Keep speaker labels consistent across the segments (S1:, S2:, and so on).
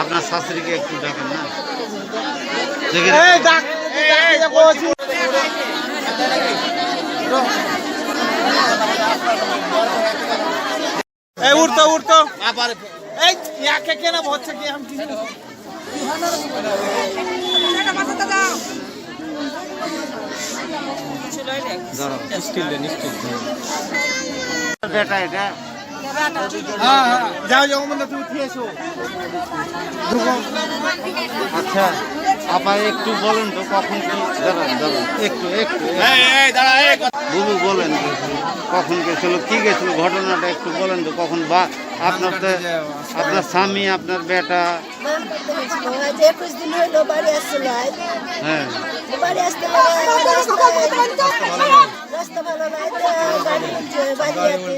S1: আপনার শাশুড়িকে একটু ডাকেন না?
S2: এই উঠতো উঠতো
S1: আবার
S2: এই ইয়াকে কি? আমি
S1: আচ্ছা আপা একটু বলেন তো কখন দাঁড়ান দাঁড়ান একটু একটু বুবু বলেন কখন গেছিল কি গেছিল ঘটনাটা একটু বলেন তো কখন বা আপনার আপনার স্বামী আপনার বেটা
S3: নাম করতে গেছিল আজ একুশ দিন হইল বাড়ি আসছিল আজ
S1: হ্যাঁ।
S3: বাড়ি আসতে রাস্তা ভালো নাই গাড়ি উঠছে বাড়ি আছে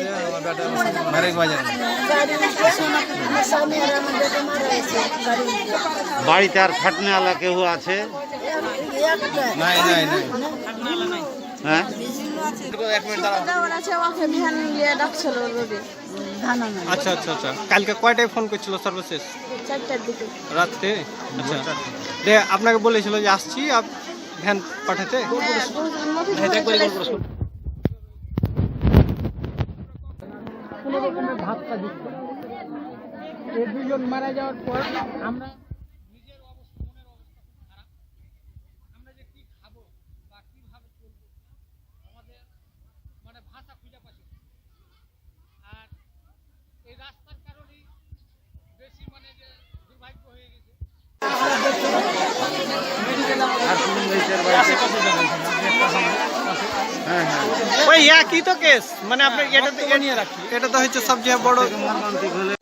S2: মারেক বাজার
S3: গাড়ি উঠছে। আমার স্বামী আর আমার বেটা মারা গেছে
S1: বাড়িতে আর খাটনেওয়ালা কেউ আছে
S2: নাই নাই। নাই
S1: হ্যাঁ?
S2: আচ্ছা আচ্ছা আচ্ছা। কালকে কয়টায় ফোন করছিল সর্বশেষ? রাত্রে? আচ্ছা। আপনাকে বলেছিল যে আসছি ভ্যান পাঠাতে? দুজন মারা যাওয়ার পর আমরা
S1: হ্যাঁ হ্যাঁ
S2: ওই একই তো কেস মানে আপনি এটা তো নিয়ে রাখি এটা তো হচ্ছে সবচেয়ে বড়
S1: মর্মান্তিক হলে